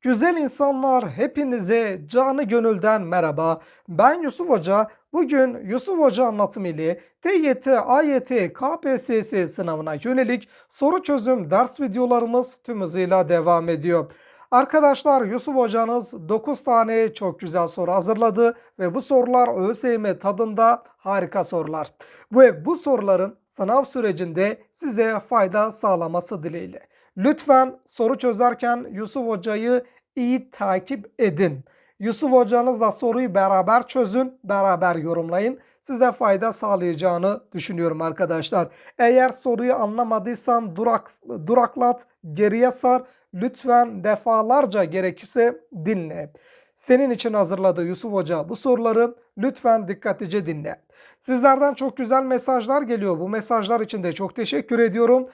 Güzel insanlar hepinize canı gönülden merhaba. Ben Yusuf Hoca. Bugün Yusuf Hoca anlatım ile TYT, AYT, KPSS sınavına yönelik soru çözüm ders videolarımız tüm hızıyla devam ediyor. Arkadaşlar Yusuf Hocanız 9 tane çok güzel soru hazırladı ve bu sorular ÖSYM tadında harika sorular. Ve bu soruların sınav sürecinde size fayda sağlaması dileğiyle. Lütfen soru çözerken Yusuf Hoca'yı iyi takip edin. Yusuf Hocanızla soruyu beraber çözün, beraber yorumlayın. Size fayda sağlayacağını düşünüyorum arkadaşlar. Eğer soruyu anlamadıysan durak, duraklat, geriye sar. Lütfen defalarca gerekirse dinle. Senin için hazırladı Yusuf Hoca bu soruları lütfen dikkatlice dinle. Sizlerden çok güzel mesajlar geliyor. Bu mesajlar için de çok teşekkür ediyorum.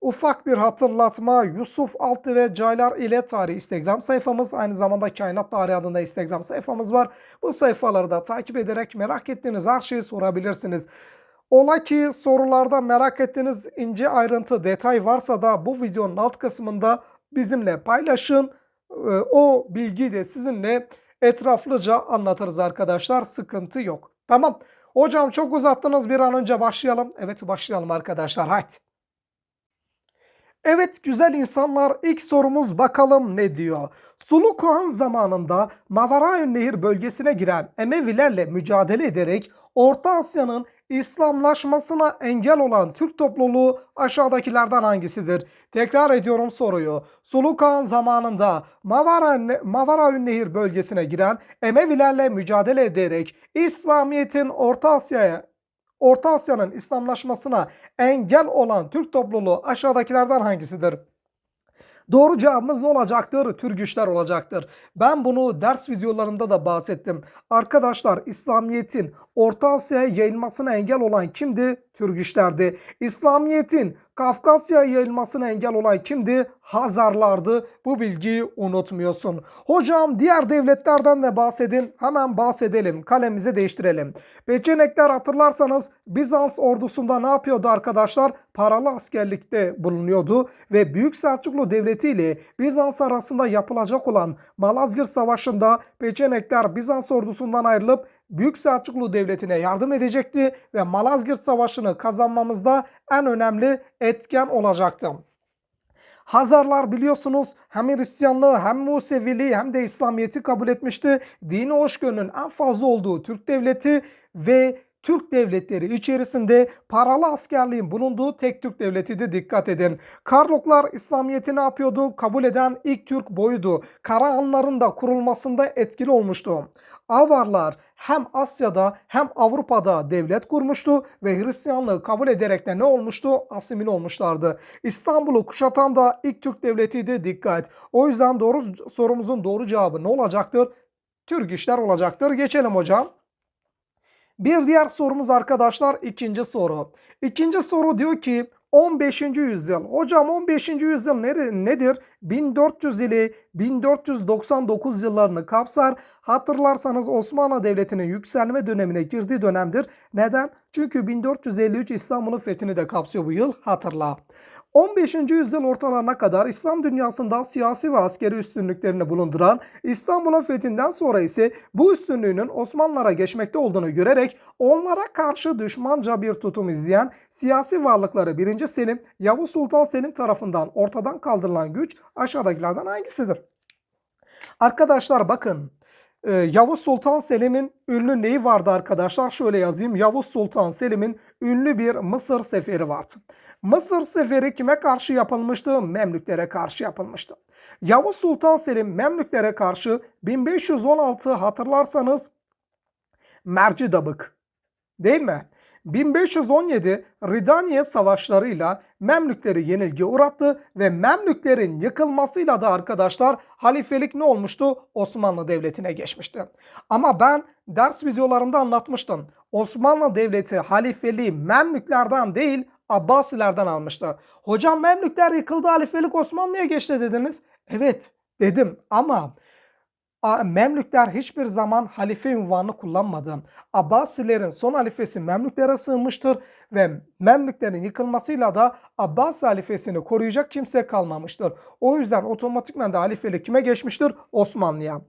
Ufak bir hatırlatma Yusuf Altı ve Caylar ile Tarih Instagram sayfamız aynı zamanda Kainat Tarihi adında Instagram sayfamız var. Bu sayfaları da takip ederek merak ettiğiniz her şeyi sorabilirsiniz. Ola ki sorularda merak ettiğiniz ince ayrıntı detay varsa da bu videonun alt kısmında bizimle paylaşın. Ee, O bilgiyi de sizinle etraflıca anlatırız arkadaşlar. Sıkıntı yok. Tamam. Hocam çok uzattınız bir an önce başlayalım. Evet başlayalım arkadaşlar. Haydi. Evet güzel insanlar ilk sorumuz bakalım ne diyor. Sulu Kağan zamanında Mavarayun Nehir bölgesine giren Emevilerle mücadele ederek Orta Asya'nın İslamlaşmasına engel olan Türk topluluğu aşağıdakilerden hangisidir? Tekrar ediyorum soruyu. Sulu Kağan zamanında Mavara, Mavarayun Nehir bölgesine giren Emevilerle mücadele ederek İslamiyet'in Orta Asya'ya Orta Asya'nın İslamlaşmasına engel olan Türk topluluğu aşağıdakilerden hangisidir? Doğru cevabımız ne olacaktır? Türgüçler olacaktır. Ben bunu ders videolarında da bahsettim. Arkadaşlar İslamiyet'in Orta Asya'ya yayılmasına engel olan kimdi? Türgüçlerdi. İslamiyet'in Kafkasya'ya yayılmasına engel olan kimdi? Hazarlardı. Bu bilgiyi unutmuyorsun. Hocam diğer devletlerden de bahsedin. Hemen bahsedelim. Kalemizi değiştirelim. Peçenekler hatırlarsanız Bizans ordusunda ne yapıyordu arkadaşlar? Paralı askerlikte bulunuyordu ve Büyük Selçuklu Devleti ile Bizans arasında yapılacak olan Malazgirt Savaşı'nda Peçenekler Bizans ordusundan ayrılıp Büyük Selçuklu Devleti'ne yardım edecekti ve Malazgirt Savaşı'nı kazanmamızda en önemli etken olacaktı. Hazarlar biliyorsunuz hem Hristiyanlığı hem Museviliği hem de İslamiyet'i kabul etmişti. Dini hoşgörünün en fazla olduğu Türk devleti ve Türk devletleri içerisinde paralı askerliğin bulunduğu tek Türk devletiydi dikkat edin. Karluklar İslamiyet'i ne yapıyordu? Kabul eden ilk Türk boyudu. Karahanların da kurulmasında etkili olmuştu. Avarlar hem Asya'da hem Avrupa'da devlet kurmuştu ve Hristiyanlığı kabul ederek de ne olmuştu? Asimile olmuşlardı. İstanbul'u kuşatan da ilk Türk devletiydi dikkat. O yüzden doğru sorumuzun doğru cevabı ne olacaktır? Türk işler olacaktır. Geçelim hocam. Bir diğer sorumuz arkadaşlar ikinci soru. İkinci soru diyor ki 15. yüzyıl. Hocam 15. yüzyıl nedir? 1400 ile 1499 yıllarını kapsar. Hatırlarsanız Osmanlı Devleti'nin yükselme dönemine girdiği dönemdir. Neden? Çünkü 1453 İstanbul'un fethini de kapsıyor bu yıl hatırla. 15. yüzyıl ortalarına kadar İslam dünyasında siyasi ve askeri üstünlüklerini bulunduran İstanbul'un fethinden sonra ise bu üstünlüğünün Osmanlılara geçmekte olduğunu görerek onlara karşı düşmanca bir tutum izleyen siyasi varlıkları 1. Selim, Yavuz Sultan Selim tarafından ortadan kaldırılan güç aşağıdakilerden hangisidir? Arkadaşlar bakın ee, Yavuz Sultan Selim'in ünlü neyi vardı arkadaşlar? Şöyle yazayım. Yavuz Sultan Selim'in ünlü bir Mısır seferi vardı. Mısır seferi kime karşı yapılmıştı? Memlüklere karşı yapılmıştı. Yavuz Sultan Selim Memlüklere karşı 1516 hatırlarsanız Mercidabık değil mi? 1517 Ridaniye savaşlarıyla Memlükleri yenilgi uğrattı ve Memlüklerin yıkılmasıyla da arkadaşlar halifelik ne olmuştu? Osmanlı Devleti'ne geçmişti. Ama ben ders videolarımda anlatmıştım. Osmanlı Devleti halifeliği Memlüklerden değil Abbasilerden almıştı. Hocam Memlükler yıkıldı halifelik Osmanlı'ya geçti dediniz. Evet dedim ama Memlükler hiçbir zaman halife ünvanını kullanmadı. Abbasilerin son halifesi Memlüklere sığınmıştır ve Memlüklerin yıkılmasıyla da Abbas halifesini koruyacak kimse kalmamıştır. O yüzden otomatikman da halifelik kime geçmiştir? Osmanlı'ya.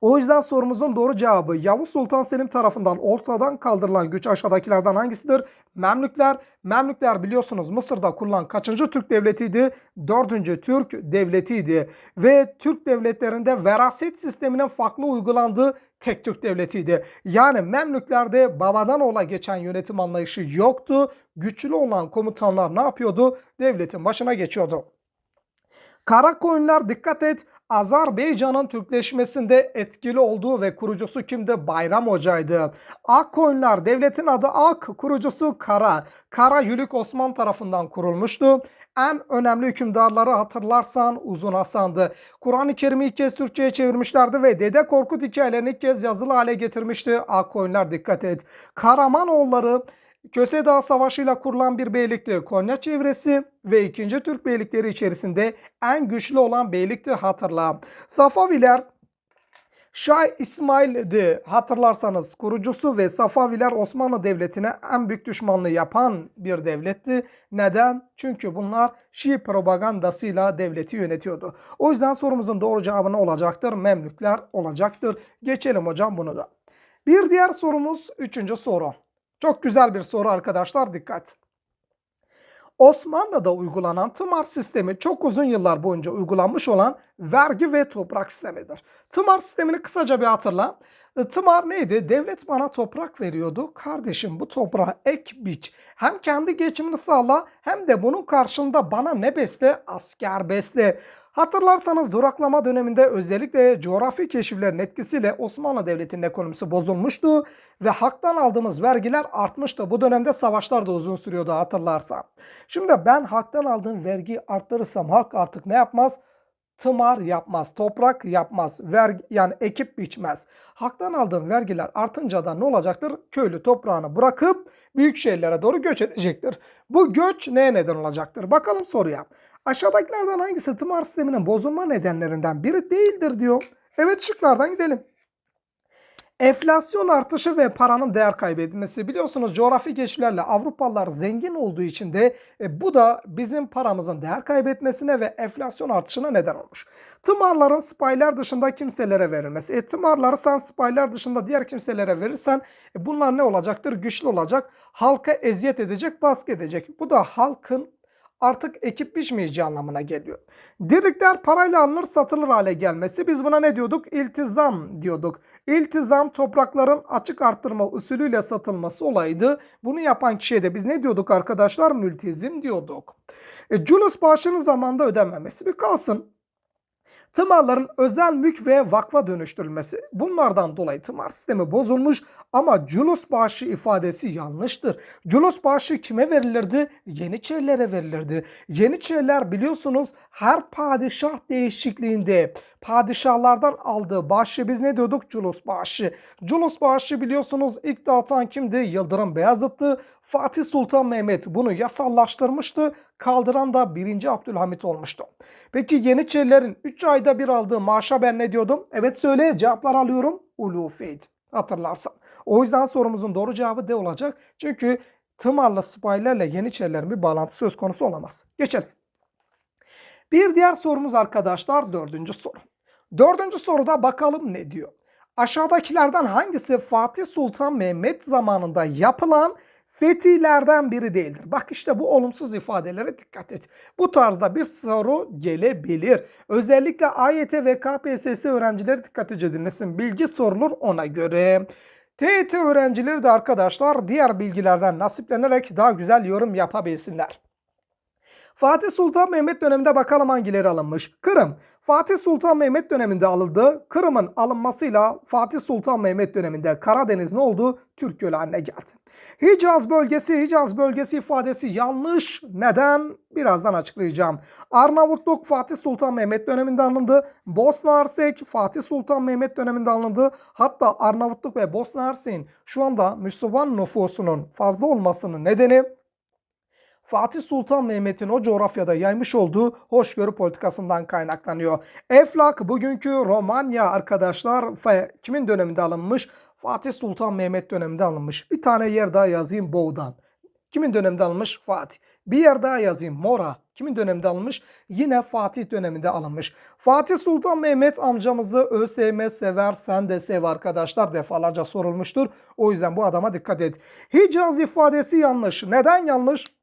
O yüzden sorumuzun doğru cevabı Yavuz Sultan Selim tarafından ortadan kaldırılan güç aşağıdakilerden hangisidir? Memlükler. Memlükler biliyorsunuz Mısır'da kurulan kaçıncı Türk devletiydi? Dördüncü Türk devletiydi. Ve Türk devletlerinde veraset sisteminin farklı uygulandığı tek Türk devletiydi. Yani Memlüklerde babadan ola geçen yönetim anlayışı yoktu. Güçlü olan komutanlar ne yapıyordu? Devletin başına geçiyordu. Karakoyunlar dikkat et Azerbaycan'ın Türkleşmesinde etkili olduğu ve kurucusu kimdi? Bayram Hoca'ydı. Akkoyunlar devletin adı Ak, kurucusu Kara. Kara Yülük Osman tarafından kurulmuştu. En önemli hükümdarları hatırlarsan Uzun Hasan'dı. Kur'an-ı Kerim'i ilk kez Türkçe'ye çevirmişlerdi ve Dede Korkut hikayelerini ilk kez yazılı hale getirmişti. Akkoyunlar dikkat et. Karamanoğulları Köse Savaşı ile kurulan bir beylikti. Konya çevresi ve 2. Türk beylikleri içerisinde en güçlü olan beylikti hatırla. Safaviler Şah İsmail'di hatırlarsanız kurucusu ve Safaviler Osmanlı Devleti'ne en büyük düşmanlığı yapan bir devletti. Neden? Çünkü bunlar Şii propagandasıyla devleti yönetiyordu. O yüzden sorumuzun doğru cevabı ne olacaktır? Memlükler olacaktır. Geçelim hocam bunu da. Bir diğer sorumuz üçüncü soru. Çok güzel bir soru arkadaşlar dikkat. Osmanlı'da uygulanan tımar sistemi çok uzun yıllar boyunca uygulanmış olan vergi ve toprak sistemidir. Tımar sistemini kısaca bir hatırla. Tımar neydi? Devlet bana toprak veriyordu. Kardeşim bu toprağı ek biç. Hem kendi geçimini sağla hem de bunun karşılığında bana ne besle? Asker besle. Hatırlarsanız duraklama döneminde özellikle coğrafi keşiflerin etkisiyle Osmanlı Devleti'nin ekonomisi bozulmuştu ve halktan aldığımız vergiler artmıştı. Bu dönemde savaşlar da uzun sürüyordu hatırlarsan. Şimdi ben halktan aldığım vergiyi arttırırsam halk artık ne yapmaz? Tımar yapmaz, toprak yapmaz, vergi, yani ekip biçmez. Halktan aldığın vergiler artınca da ne olacaktır? Köylü toprağını bırakıp büyük şehirlere doğru göç edecektir. Bu göç neye neden olacaktır? Bakalım soruya. Aşağıdakilerden hangisi tımar sisteminin bozulma nedenlerinden biri değildir diyor. Evet şıklardan gidelim. Enflasyon artışı ve paranın değer kaybetmesi. Biliyorsunuz coğrafi keşiflerle Avrupalılar zengin olduğu için de e, bu da bizim paramızın değer kaybetmesine ve enflasyon artışına neden olmuş. Tımarların spaylar dışında kimselere verilmesi. E, tımarları sen spaylar dışında diğer kimselere verirsen e, bunlar ne olacaktır? Güçlü olacak. Halka eziyet edecek, baskı edecek. Bu da halkın artık ekip biçmeyeceği anlamına geliyor. Dirlikler parayla alınır satılır hale gelmesi biz buna ne diyorduk? İltizam diyorduk. İltizam toprakların açık arttırma usulüyle satılması olaydı. Bunu yapan kişiye de biz ne diyorduk arkadaşlar? Mültezim diyorduk. E, Julius bağışının zamanında ödenmemesi bir kalsın. Tımarların özel mülk ve vakfa dönüştürülmesi. Bunlardan dolayı tımar sistemi bozulmuş ama culus bağışı ifadesi yanlıştır. Culus bağışı kime verilirdi? Yeniçerilere verilirdi. Yeniçeriler biliyorsunuz her padişah değişikliğinde padişahlardan aldığı bağışı biz ne diyorduk? Culus bağışı. Culus bağışı biliyorsunuz ilk dağıtan kimdi? Yıldırım Beyazıt'tı. Fatih Sultan Mehmet bunu yasallaştırmıştı. Kaldıran da 1. Abdülhamit olmuştu. Peki Yeniçerilerin 3 ayda bir aldığı maaşa ben ne diyordum? Evet söyle cevaplar alıyorum. Ulufeydi. Hatırlarsan. O yüzden sorumuzun doğru cevabı D olacak. Çünkü tımarla sipahilerle Yeniçerilerin bir bağlantı söz konusu olamaz. Geçelim. Bir diğer sorumuz arkadaşlar dördüncü soru. Dördüncü soruda bakalım ne diyor. Aşağıdakilerden hangisi Fatih Sultan Mehmet zamanında yapılan fetihlerden biri değildir? Bak işte bu olumsuz ifadelere dikkat et. Bu tarzda bir soru gelebilir. Özellikle AYT ve KPSS öğrencileri dikkatlice dinlesin. Bilgi sorulur ona göre. TET öğrencileri de arkadaşlar diğer bilgilerden nasiplenerek daha güzel yorum yapabilsinler. Fatih Sultan Mehmet döneminde bakalım hangileri alınmış. Kırım. Fatih Sultan Mehmet döneminde alındı. Kırım'ın alınmasıyla Fatih Sultan Mehmet döneminde Karadeniz ne oldu? Türk Gölü haline geldi. Hicaz bölgesi, Hicaz bölgesi ifadesi yanlış. Neden? Birazdan açıklayacağım. Arnavutluk Fatih Sultan Mehmet döneminde alındı. Bosna Hersek Fatih Sultan Mehmet döneminde alındı. Hatta Arnavutluk ve Bosna Hersek'in şu anda Müslüman nüfusunun fazla olmasının nedeni Fatih Sultan Mehmet'in o coğrafyada yaymış olduğu hoşgörü politikasından kaynaklanıyor. Eflak bugünkü Romanya arkadaşlar kimin döneminde alınmış? Fatih Sultan Mehmet döneminde alınmış. Bir tane yer daha yazayım Boğdan. Kimin döneminde alınmış? Fatih. Bir yer daha yazayım. Mora. Kimin döneminde alınmış? Yine Fatih döneminde alınmış. Fatih Sultan Mehmet amcamızı ÖSYM sever, sen de sev arkadaşlar defalarca sorulmuştur. O yüzden bu adama dikkat et. Hicaz ifadesi yanlış. Neden yanlış?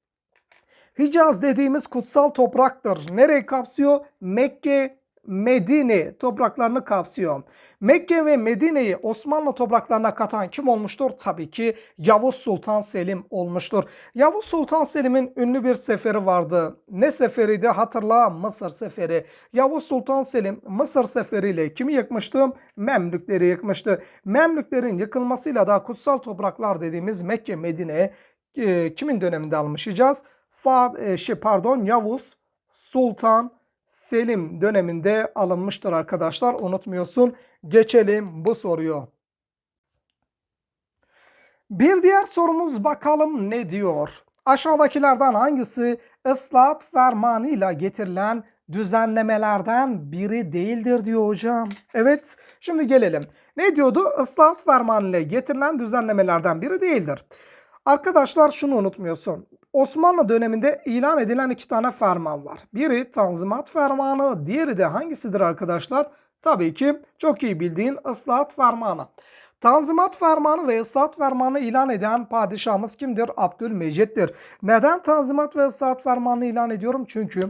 Hicaz dediğimiz kutsal topraktır. Nereyi kapsıyor? Mekke, Medine topraklarını kapsıyor. Mekke ve Medine'yi Osmanlı topraklarına katan kim olmuştur? Tabii ki Yavuz Sultan Selim olmuştur. Yavuz Sultan Selim'in ünlü bir seferi vardı. Ne seferiydi? Hatırla Mısır seferi. Yavuz Sultan Selim Mısır seferiyle kimi yıkmıştı? Memlükleri yıkmıştı. Memlüklerin yıkılmasıyla da kutsal topraklar dediğimiz Mekke, Medine e, kimin döneminde almış Hicaz? Fa, e, şey, pardon Yavuz Sultan Selim döneminde alınmıştır arkadaşlar. Unutmuyorsun. Geçelim bu soruyu. Bir diğer sorumuz bakalım ne diyor? Aşağıdakilerden hangisi ıslahat fermanıyla getirilen düzenlemelerden biri değildir diyor hocam. Evet şimdi gelelim. Ne diyordu? Islahat fermanıyla getirilen düzenlemelerden biri değildir. Arkadaşlar şunu unutmuyorsun. Osmanlı döneminde ilan edilen iki tane ferman var. Biri Tanzimat Fermanı, diğeri de hangisidir arkadaşlar? Tabii ki çok iyi bildiğin Islahat Fermanı. Tanzimat Fermanı ve Islahat Fermanı ilan eden padişahımız kimdir? Abdülmecit'tir. Neden Tanzimat ve Islahat Fermanı ilan ediyorum? Çünkü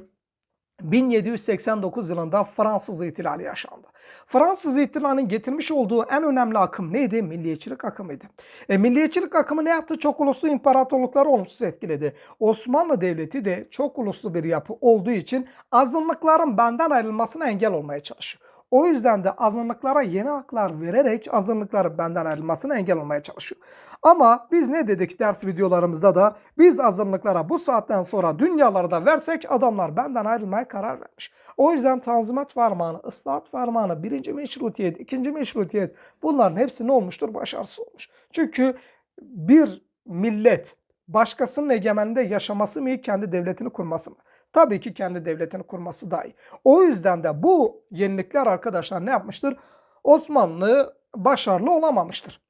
1789 yılında Fransız ihtilali yaşandı. Fransız ihtilalinin getirmiş olduğu en önemli akım neydi? Milliyetçilik akımıydı. E, milliyetçilik akımı ne yaptı? Çok uluslu imparatorlukları olumsuz etkiledi. Osmanlı Devleti de çok uluslu bir yapı olduğu için azınlıkların benden ayrılmasına engel olmaya çalışıyor. O yüzden de azınlıklara yeni haklar vererek azınlıkların benden ayrılmasına engel olmaya çalışıyor. Ama biz ne dedik ders videolarımızda da biz azınlıklara bu saatten sonra dünyaları da versek adamlar benden ayrılmaya karar vermiş. O yüzden Tanzimat Fermanı, Islahat Fermanı, birinci meşrutiyet, ikinci meşrutiyet bunların hepsi ne olmuştur? Başarısız olmuş. Çünkü bir millet başkasının egemenliğinde yaşaması mı kendi devletini kurması mı? Tabii ki kendi devletini kurması daha iyi. O yüzden de bu yenilikler arkadaşlar ne yapmıştır? Osmanlı başarılı olamamıştır.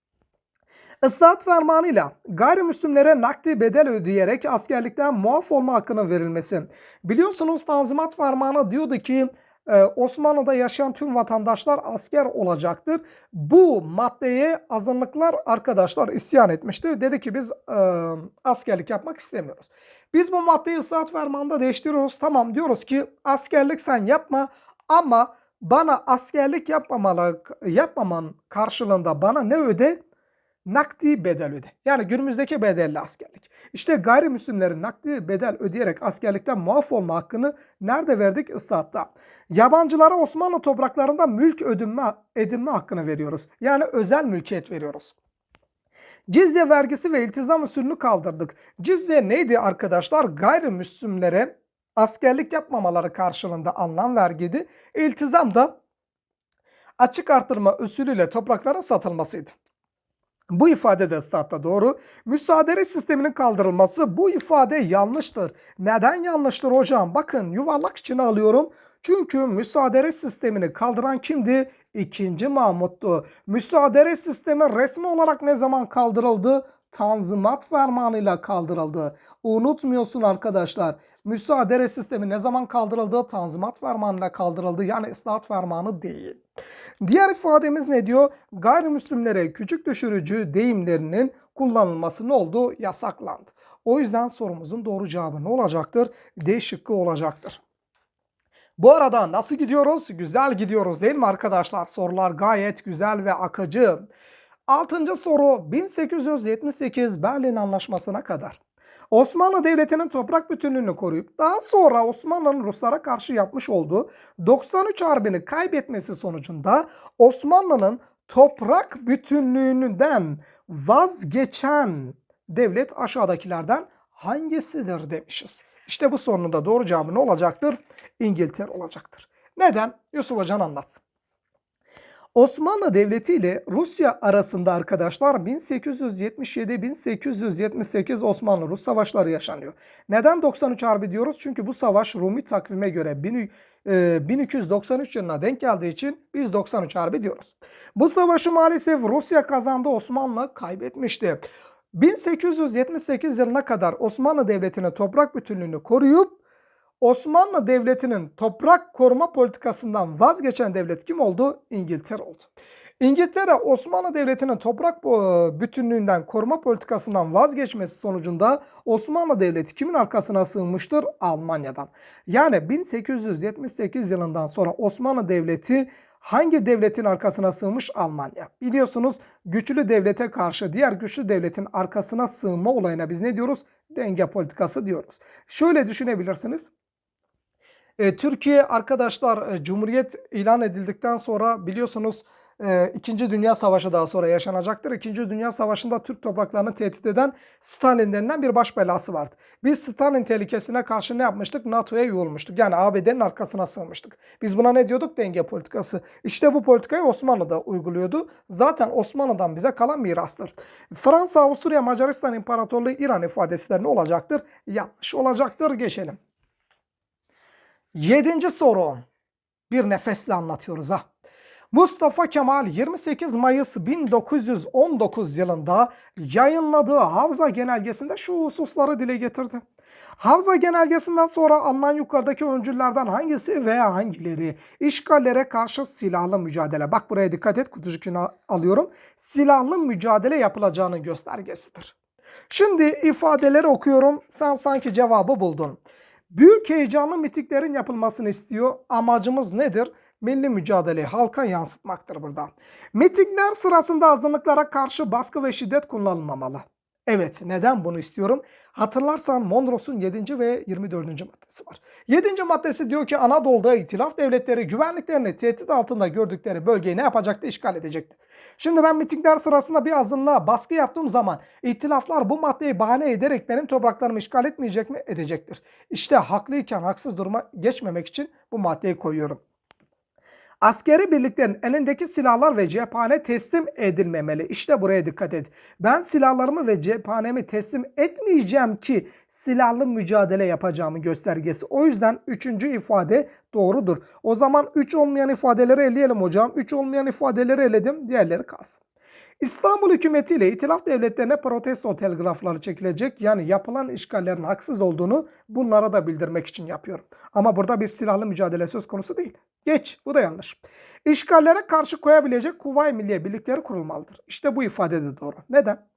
Islahat fermanıyla gayrimüslimlere nakdi bedel ödeyerek askerlikten muaf olma hakkının verilmesi. Biliyorsunuz Tanzimat Fermanı diyordu ki e, Osmanlı'da yaşayan tüm vatandaşlar asker olacaktır. Bu maddeye azınlıklar arkadaşlar isyan etmişti. Dedi ki biz e, askerlik yapmak istemiyoruz. Biz bu maddeyi ıslahat fermanında değiştiriyoruz. Tamam diyoruz ki askerlik sen yapma ama bana askerlik yapmamalı, yapmaman karşılığında bana ne öde? Nakdi bedel öde. Yani günümüzdeki bedelli askerlik. İşte gayrimüslimlerin nakdi bedel ödeyerek askerlikten muaf olma hakkını nerede verdik? Islahatta. Yabancılara Osmanlı topraklarında mülk ödünme, edinme hakkını veriyoruz. Yani özel mülkiyet veriyoruz. Cizye vergisi ve iltizam usulünü kaldırdık. Cizye neydi arkadaşlar? Gayrimüslimlere askerlik yapmamaları karşılığında alınan vergiydi. İltizam da açık artırma usulüyle topraklara satılmasıydı. Bu ifade de ıslahatta doğru. Müsaade sisteminin kaldırılması bu ifade yanlıştır. Neden yanlıştır hocam? Bakın yuvarlak içine alıyorum. Çünkü müsaade sistemini kaldıran kimdi? İkinci Mahmut'tu. Müsaade sistemi resmi olarak ne zaman kaldırıldı? Tanzimat fermanıyla kaldırıldı. Unutmuyorsun arkadaşlar. Müsaade sistemi ne zaman kaldırıldı? Tanzimat fermanıyla kaldırıldı. Yani ıslahat fermanı değil. Diğer ifademiz ne diyor? Gayrimüslimlere küçük düşürücü deyimlerinin kullanılması ne oldu? Yasaklandı. O yüzden sorumuzun doğru cevabı ne olacaktır? D şıkkı olacaktır. Bu arada nasıl gidiyoruz? Güzel gidiyoruz değil mi arkadaşlar? Sorular gayet güzel ve akıcı. Altıncı soru 1878 Berlin Anlaşması'na kadar. Osmanlı Devleti'nin toprak bütünlüğünü koruyup daha sonra Osmanlı'nın Ruslara karşı yapmış olduğu 93 Harbi'ni kaybetmesi sonucunda Osmanlı'nın toprak bütünlüğünden vazgeçen devlet aşağıdakilerden hangisidir demişiz. İşte bu sorunun da doğru cevabı ne olacaktır? İngiltere olacaktır. Neden? Yusuf Hocan anlatsın. Osmanlı Devleti ile Rusya arasında arkadaşlar 1877-1878 Osmanlı-Rus savaşları yaşanıyor. Neden 93 Harbi diyoruz? Çünkü bu savaş Rumi takvime göre 1000 e, 1293 yılına denk geldiği için biz 93 Harbi diyoruz. Bu savaşı maalesef Rusya kazandı, Osmanlı kaybetmişti. 1878 yılına kadar Osmanlı Devleti'nin toprak bütünlüğünü koruyup Osmanlı Devleti'nin toprak koruma politikasından vazgeçen devlet kim oldu? İngiltere oldu. İngiltere Osmanlı Devleti'nin toprak e, bütünlüğünden koruma politikasından vazgeçmesi sonucunda Osmanlı Devleti kimin arkasına sığınmıştır? Almanya'dan. Yani 1878 yılından sonra Osmanlı Devleti hangi devletin arkasına sığmış? Almanya. Biliyorsunuz güçlü devlete karşı diğer güçlü devletin arkasına sığınma olayına biz ne diyoruz? Denge politikası diyoruz. Şöyle düşünebilirsiniz. E, Türkiye arkadaşlar e, Cumhuriyet ilan edildikten sonra biliyorsunuz e, İkinci Dünya Savaşı daha sonra yaşanacaktır. İkinci Dünya Savaşı'nda Türk topraklarını tehdit eden Stalin denilen bir baş belası vardı. Biz Stalin tehlikesine karşı ne yapmıştık? NATO'ya üye olmuştuk. Yani ABD'nin arkasına sığınmıştık. Biz buna ne diyorduk? Denge politikası. İşte bu politikayı Osmanlı da uyguluyordu. Zaten Osmanlı'dan bize kalan mirastır. Fransa, Avusturya, Macaristan İmparatorluğu İran ifadesi de ne olacaktır? Yanlış olacaktır. Geçelim. Yedinci soru. Bir nefesle anlatıyoruz ha. Mustafa Kemal 28 Mayıs 1919 yılında yayınladığı Havza Genelgesi'nde şu hususları dile getirdi. Havza Genelgesi'nden sonra Alman yukarıdaki öncüllerden hangisi veya hangileri işgallere karşı silahlı mücadele. Bak buraya dikkat et kutucukunu alıyorum. Silahlı mücadele yapılacağının göstergesidir. Şimdi ifadeleri okuyorum. Sen sanki cevabı buldun. Büyük heyecanlı mitiklerin yapılmasını istiyor. Amacımız nedir? Milli mücadeleyi halka yansıtmaktır burada. Mitingler sırasında azınlıklara karşı baskı ve şiddet kullanılmamalı. Evet neden bunu istiyorum? Hatırlarsan Mondros'un 7. ve 24. maddesi var. 7. maddesi diyor ki Anadolu'da itilaf devletleri güvenliklerini tehdit altında gördükleri bölgeyi ne yapacaktı? İşgal edecekti. Şimdi ben mitingler sırasında bir azınlığa baskı yaptığım zaman ihtilaflar bu maddeyi bahane ederek benim topraklarımı işgal etmeyecek mi? Edecektir. İşte haklıyken haksız duruma geçmemek için bu maddeyi koyuyorum. Askeri birliklerin elindeki silahlar ve cephane teslim edilmemeli. İşte buraya dikkat et. Ben silahlarımı ve cephanemi teslim etmeyeceğim ki silahlı mücadele yapacağımın göstergesi. O yüzden üçüncü ifade doğrudur. O zaman üç olmayan ifadeleri eleyelim hocam. Üç olmayan ifadeleri eledim. Diğerleri kalsın. İstanbul hükümetiyle itilaf devletlerine protesto telgrafları çekilecek. Yani yapılan işgallerin haksız olduğunu bunlara da bildirmek için yapıyorum. Ama burada bir silahlı mücadele söz konusu değil. Geç. Bu da yanlış. İşgallere karşı koyabilecek Kuvay Milliye birlikleri kurulmalıdır. İşte bu ifade de doğru. Neden?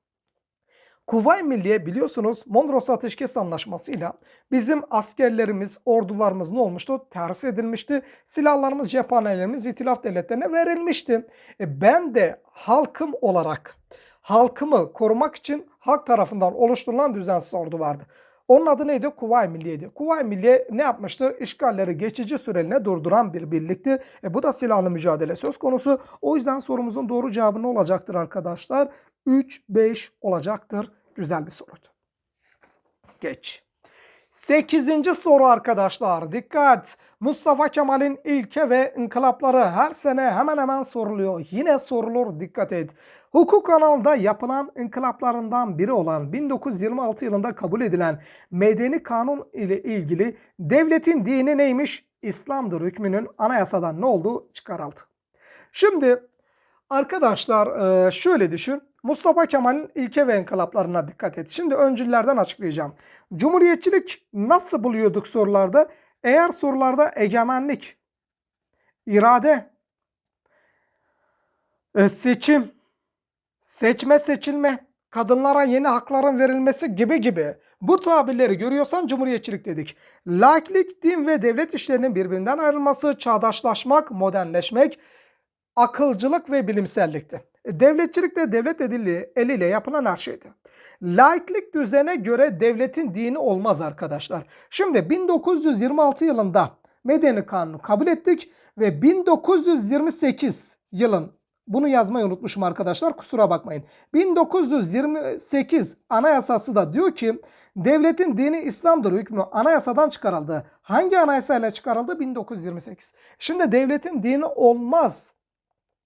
Kuvay Milliye biliyorsunuz Mondros Ateşkes Anlaşması'yla bizim askerlerimiz, ordularımız ne olmuştu? Tersi edilmişti. Silahlarımız, cephanelerimiz itilaf devletlerine verilmişti. E ben de halkım olarak halkımı korumak için halk tarafından oluşturulan düzensiz ordu vardı. Onun adı neydi? Kuvay Milliye'ydi. Kuvay Milliye ne yapmıştı? İşgalleri geçici süreliğine durduran bir birlikti. E bu da silahlı mücadele söz konusu. O yüzden sorumuzun doğru cevabı ne olacaktır arkadaşlar? 3-5 olacaktır. Güzel bir soruydu. Geç. Sekizinci soru arkadaşlar. Dikkat. Mustafa Kemal'in ilke ve inkılapları her sene hemen hemen soruluyor. Yine sorulur dikkat et. Hukuk kanalında yapılan inkılaplarından biri olan 1926 yılında kabul edilen Medeni Kanun ile ilgili devletin dini neymiş? İslam'dır hükmünün anayasadan ne olduğu çıkarıldı. Şimdi arkadaşlar şöyle düşün. Mustafa Kemal'in ilke ve inkılaplarına dikkat et. Şimdi öncüllerden açıklayacağım. Cumhuriyetçilik nasıl buluyorduk sorularda? Eğer sorularda egemenlik, irade, e, seçim, seçme seçilme, kadınlara yeni hakların verilmesi gibi gibi bu tabirleri görüyorsan cumhuriyetçilik dedik. Laiklik, din ve devlet işlerinin birbirinden ayrılması, çağdaşlaşmak, modernleşmek, akılcılık ve bilimsellikti. E, devletçilik de devlet edildiği eliyle yapılan her şeydi. Laiklik düzene göre devletin dini olmaz arkadaşlar. Şimdi 1926 yılında Medeni Kanunu kabul ettik ve 1928 yılın bunu yazmayı unutmuşum arkadaşlar kusura bakmayın. 1928 anayasası da diyor ki devletin dini İslam'dır hükmü anayasadan çıkarıldı. Hangi anayasayla çıkarıldı? 1928. Şimdi devletin dini olmaz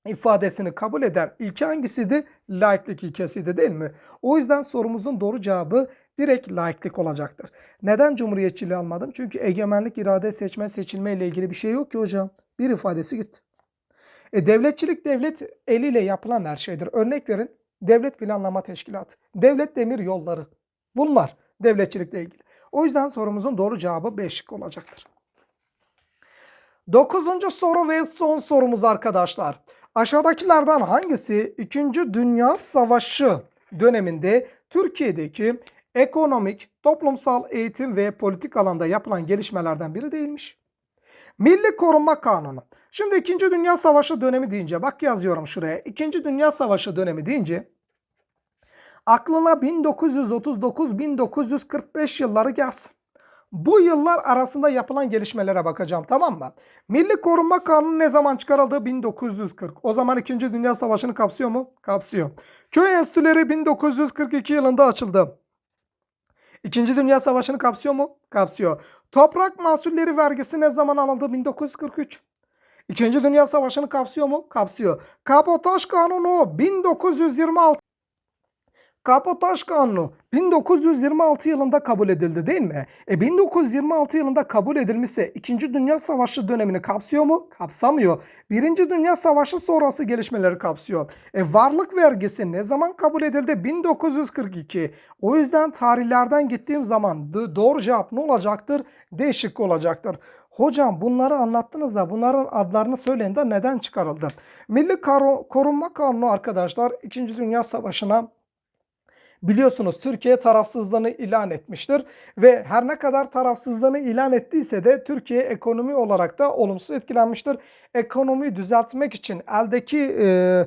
ifadesini kabul eden ilke hangisiydi? Laiklik ilkesiydi değil mi? O yüzden sorumuzun doğru cevabı direkt laiklik olacaktır. Neden cumhuriyetçiliği almadım? Çünkü egemenlik, irade, seçme, seçilme ile ilgili bir şey yok ki hocam. Bir ifadesi gitti. E, devletçilik devlet eliyle yapılan her şeydir. Örnek verin. Devlet Planlama Teşkilatı, Devlet Demir Yolları. Bunlar devletçilikle ilgili. O yüzden sorumuzun doğru cevabı B şıkkı olacaktır. Dokuzuncu soru ve son sorumuz arkadaşlar. Aşağıdakilerden hangisi 2. Dünya Savaşı döneminde Türkiye'deki ekonomik, toplumsal, eğitim ve politik alanda yapılan gelişmelerden biri değilmiş? Milli Korunma Kanunu. Şimdi 2. Dünya Savaşı dönemi deyince bak yazıyorum şuraya. 2. Dünya Savaşı dönemi deyince aklına 1939-1945 yılları gelsin. Bu yıllar arasında yapılan gelişmelere bakacağım tamam mı? Milli Korunma Kanunu ne zaman çıkarıldı? 1940. O zaman 2. Dünya Savaşı'nı kapsıyor mu? Kapsıyor. Köy enstitüleri 1942 yılında açıldı. İkinci Dünya Savaşı'nı kapsıyor mu? Kapsıyor. Toprak mahsulleri vergisi ne zaman alındı? 1943. İkinci Dünya Savaşı'nı kapsıyor mu? Kapsıyor. Kapotaj Kanunu 1926. Kapotaj Kanunu 1926 yılında kabul edildi değil mi? E 1926 yılında kabul edilmişse 2. Dünya Savaşı dönemini kapsıyor mu? Kapsamıyor. 1. Dünya Savaşı sonrası gelişmeleri kapsıyor. E varlık vergisi ne zaman kabul edildi? 1942. O yüzden tarihlerden gittiğim zaman doğru cevap ne olacaktır? D şıkkı olacaktır. Hocam bunları anlattınız da bunların adlarını söyleyin de neden çıkarıldı? Milli Korunma Kanunu arkadaşlar 2. Dünya Savaşı'na Biliyorsunuz Türkiye tarafsızlığını ilan etmiştir ve her ne kadar tarafsızlığını ilan ettiyse de Türkiye ekonomi olarak da olumsuz etkilenmiştir. Ekonomiyi düzeltmek için eldeki e,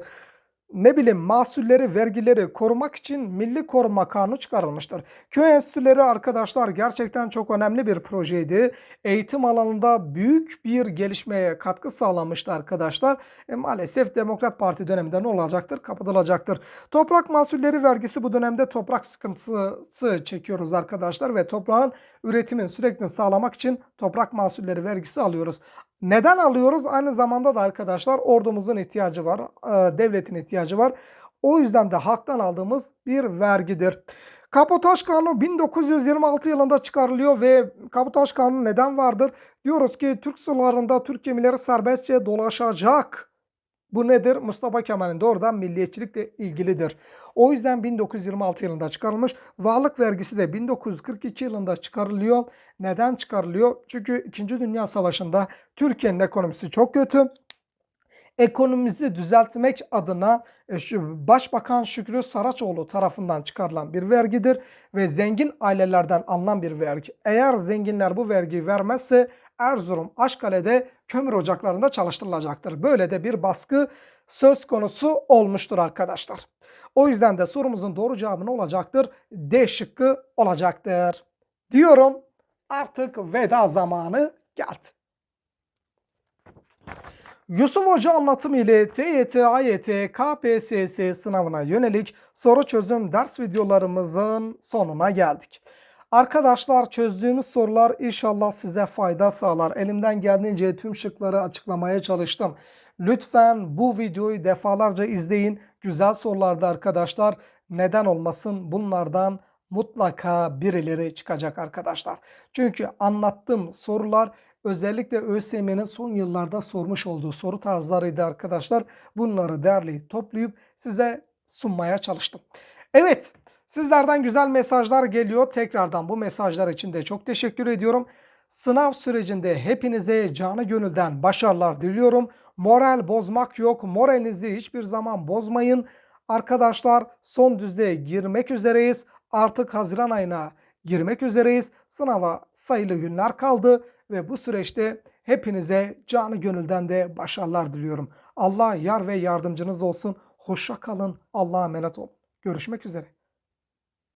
ne bileyim mahsulleri, vergileri korumak için Milli Koruma Kanunu çıkarılmıştır. Köy enstitüleri arkadaşlar gerçekten çok önemli bir projeydi. Eğitim alanında büyük bir gelişmeye katkı sağlamıştı arkadaşlar. E, maalesef Demokrat Parti döneminde ne olacaktır? Kapatılacaktır. Toprak mahsulleri vergisi bu dönemde toprak sıkıntısı çekiyoruz arkadaşlar ve toprağın üretimin sürekli sağlamak için toprak mahsulleri vergisi alıyoruz. Neden alıyoruz? Aynı zamanda da arkadaşlar ordumuzun ihtiyacı var, e, devletin ihtiyacı var. O yüzden de halktan aldığımız bir vergidir. Kapotaj Kanunu 1926 yılında çıkarılıyor ve Kapotaj Kanunu neden vardır? Diyoruz ki Türk sularında Türk gemileri serbestçe dolaşacak. Bu nedir? Mustafa Kemal'in doğrudan milliyetçilikle ilgilidir. O yüzden 1926 yılında çıkarılmış. Varlık vergisi de 1942 yılında çıkarılıyor. Neden çıkarılıyor? Çünkü 2. Dünya Savaşı'nda Türkiye'nin ekonomisi çok kötü ekonomimizi düzeltmek adına e, şu Başbakan Şükrü Saraçoğlu tarafından çıkarılan bir vergidir ve zengin ailelerden alınan bir vergi. Eğer zenginler bu vergiyi vermezse Erzurum Aşkale'de kömür ocaklarında çalıştırılacaktır. Böyle de bir baskı söz konusu olmuştur arkadaşlar. O yüzden de sorumuzun doğru cevabı ne olacaktır? D şıkkı olacaktır. Diyorum artık veda zamanı geldi. Yusuf Hoca anlatımı ile TYT, AYT, KPSS sınavına yönelik soru çözüm ders videolarımızın sonuna geldik. Arkadaşlar çözdüğümüz sorular inşallah size fayda sağlar. Elimden geldiğince tüm şıkları açıklamaya çalıştım. Lütfen bu videoyu defalarca izleyin. Güzel sorularda arkadaşlar neden olmasın bunlardan mutlaka birileri çıkacak arkadaşlar. Çünkü anlattığım sorular özellikle ÖSYM'nin son yıllarda sormuş olduğu soru tarzlarıydı arkadaşlar. Bunları derleyip toplayıp size sunmaya çalıştım. Evet sizlerden güzel mesajlar geliyor. Tekrardan bu mesajlar için de çok teşekkür ediyorum. Sınav sürecinde hepinize canı gönülden başarılar diliyorum. Moral bozmak yok. Moralinizi hiçbir zaman bozmayın. Arkadaşlar son düzlüğe girmek üzereyiz. Artık Haziran ayına girmek üzereyiz. Sınava sayılı günler kaldı ve bu süreçte hepinize canı gönülden de başarılar diliyorum. Allah yar ve yardımcınız olsun. Hoşça kalın. Allah'a emanet olun. Görüşmek üzere.